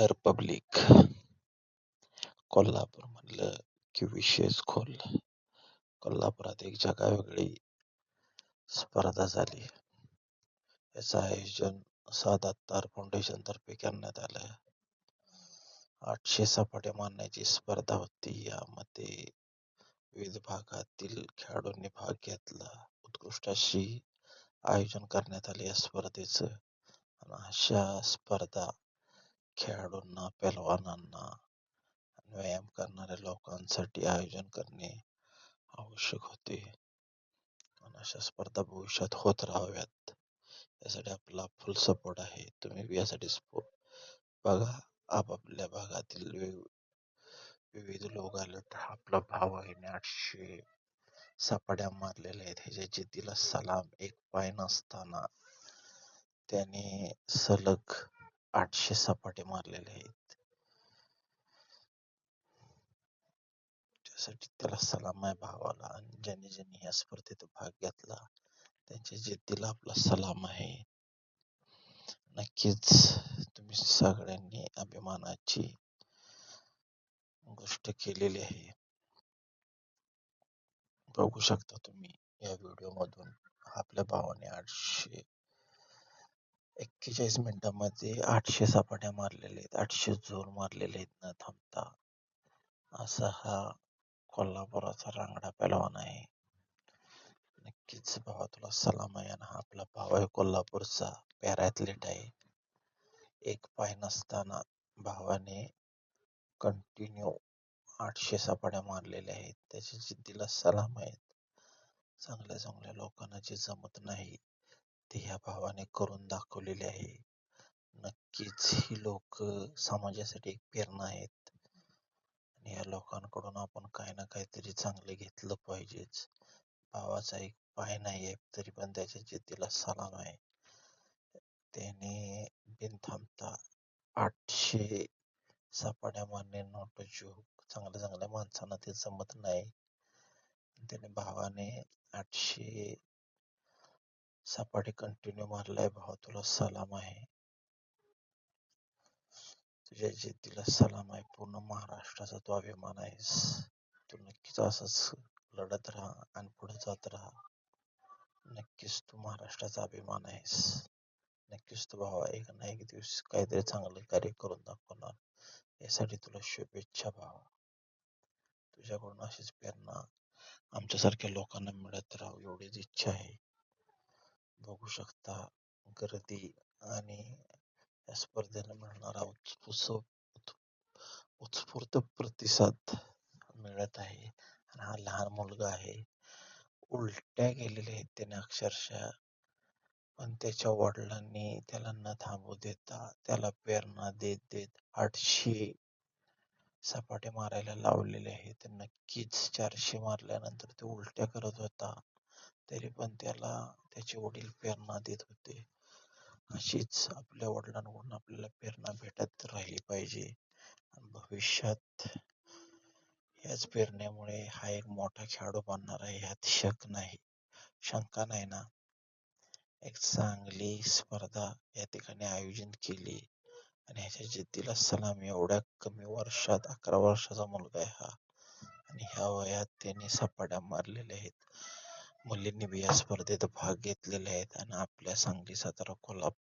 तर पब्लिक कोल्हापूर म्हणलं की विशेष खोल. कोल्हापुरात एक जगावेगळी स्पर्धा झाली. याचं आयोजन सादात फाउंडेशन तर्फे करण्यात आलं. आठशे सपाट्या मारण्याची स्पर्धा होती. यामध्ये विविध भागातील खेळाडूंनी भाग घेतला. उत्कृष्ट अशी आयोजन करण्यात आले या स्पर्धेचं. आणि अशा स्पर्धा खेळाडूंना पहलवानांना व्यायाम करणाऱ्या लोकांसाठी आयोजन करणे आवश्यक होते. पण अशा स्पर्धा भविष्यात होत राहाव्यात. यासाठी आपला फुल सपोर्ट आहे. तुम्ही यासाठी बघा. आपापल्या भागातील विविध लोक आले तर आपला भाव आहे आठशे सपाट्या मारलेल्या आहेत. ह्याच्या जिद्दीला सलाम एक पाय नसताना त्याने सलग आठशे सपाटे मारलेले आहेत. त्यासाठी त्याला सलाम आहे भावाला आणि ज्यांनी ज्यांनी या स्पर्धेत भाग घेतला त्यांच्या जिद्दीला आपला सलाम आहे नक्कीच तुम्ही सगळ्यांनी अभिमानाची गोष्ट केलेली आहे. बघू शकता तुम्ही या व्हिडिओ मधून आपल्या भावाने आठशे एक्केचाळीस मिनिटांमध्ये आठशे सपाट्या मारलेल्या आहेत आठशे झोल मारलेले आहेत न थांबता. असा हा कोल्हापुराचा रांगडा पेलवान आहे. नक्कीच भावा तुला सलाम आहे आणि हा आपला भाव आहे कोल्हापूरचा. पॅराथलीट आहे. एक पाय नसताना भावाने कंटिन्यू आठशे सपाट्या मारलेल्या आहेत. त्याच्या जिद्दीला सलाम आहेत. चांगल्या चांगल्या लोकांना जे जमत नाही ते ह्या भावाने करून दाखवलेले आहे. नक्कीच ही लोक समाजासाठी एक प्रेरणा आहेत. आणि या लोकांकडून आपण काही ना काहीतरी चांगलं घेतलं पाहिजेच. भावाचा एक पाय नाही आहे तरी पण त्याच्या जिद्दीला सलाम आहे. त्याने बिन थांबता आठशे सापाड्या मारणे नोट जोक चांगल्या चांगल्या माणसांना ते जमत नाही. त्याने भावाने आठशे सपाटी कंटिन्यू मारलाय भावा तुला सलाम आहे. तुझ्या जिद्दीला सलाम आहे. पूर्ण महाराष्ट्राचा तू अभिमान आहेस. तू नक्कीच असंच लढत राहा आणि पुढे जात राहा. नक्कीच तू महाराष्ट्राचा अभिमान आहेस. नक्कीच तू भावा एक ना एक दिवस काहीतरी चांगलं कार्य करून दाखवणार. यासाठी तुला शुभेच्छा भावा. तुझ्याकडून अशीच प्रेरणा आमच्यासारख्या लोकांना मिळत राहू एवढीच इच्छा आहे. बघू शकता गर्दी आणि या स्पर्धेला मिळणारा उत्स्फूर्त प्रतिसाद मिळत आहे. आणि हा लहान मुलगा आहे. उलट्या गेलेले आहेत त्याने अक्षरशः. पण त्याच्या वडिलांनी त्याला न थांबू देता त्याला प्रेरणा देत देत आठशे सपाटे मारायला लावलेले आहेत. नक्कीच चारशे मारल्यानंतर तो उलट्या करत होता. तरी पण त्याला त्याचे वडील प्रेरणा देत होते. अशीच आपल्या वडिलांकडून आपल्याला प्रेरणा भेटत राहिली पाहिजे. भविष्यात याच प्रेरणेमुळे हा एक मोठा खेळाडू बनणार आहे यात शक नाही शंका नाही ना. एक चांगली स्पर्धा या ठिकाणी आयोजित केली. आणि ह्याच्या जिद्दीला सलाम एवढ्या कमी वर्षात अकरा वर्षाचा मुलगा आहे हा. आणि ह्या वयात त्याने सपाट्या मारलेल्या आहेत. मुलींनी बी या स्पर्धेत भाग घेतलेले आहेत आणि आपल्या सांगली सातारा कोल्हापूर